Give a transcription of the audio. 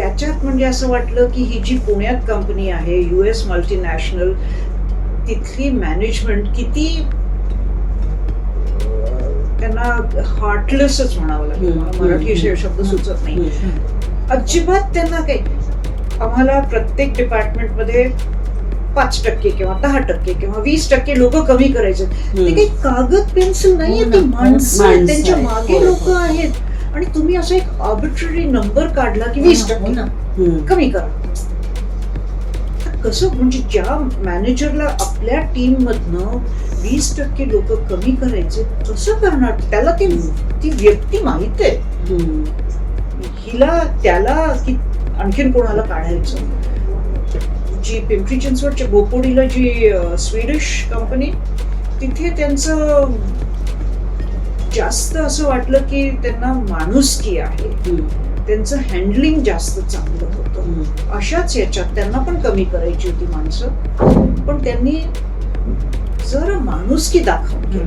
त्याच्यात म्हणजे असं वाटलं की ही जी पुण्यात कंपनी आहे यू एस मल्टीनॅशनल तिथली मॅनेजमेंट किती त्यांना हार्टलेसच म्हणावं लागेल मराठी शब्द सुचत नाही. अजिबात त्यांना काही आम्हाला प्रत्येक डिपार्टमेंटमध्ये पाच टक्के किंवा दहा टक्के किंवा वीस टक्के लोक कमी करायचे ते काही कागद पेन्सिल नाहीये हो ती. माणसं आहेत, त्यांच्या आहेत. मागे हो, लोक हो. आहेत आणि तुम्ही असा एक आर्बिट्ररी नंबर काढला की वीस हो टक्के. हम्म. कमी करा कसं म्हणजे ज्या मॅनेजरला आपल्या टीम मधनं वीस टक्के लोक कमी करायचे कसं करणार त्याला ती ती व्यक्ती माहीत आहे हम्म. हिला त्याला की आणखीन कोणाला काढायचं जी पिंपरी चिंचवडच्या बोपोडीला जी स्वीडिश कंपनी तिथे त्यांचं जास्त असं वाटलं की त्यांना माणुसकी आहे. त्यांचं हँडलिंग जास्त चांगलं होतं. अशाच याच्यात त्यांना पण कमी करायची होती माणसं पण त्यांनी जरा माणुसकी दाखवली.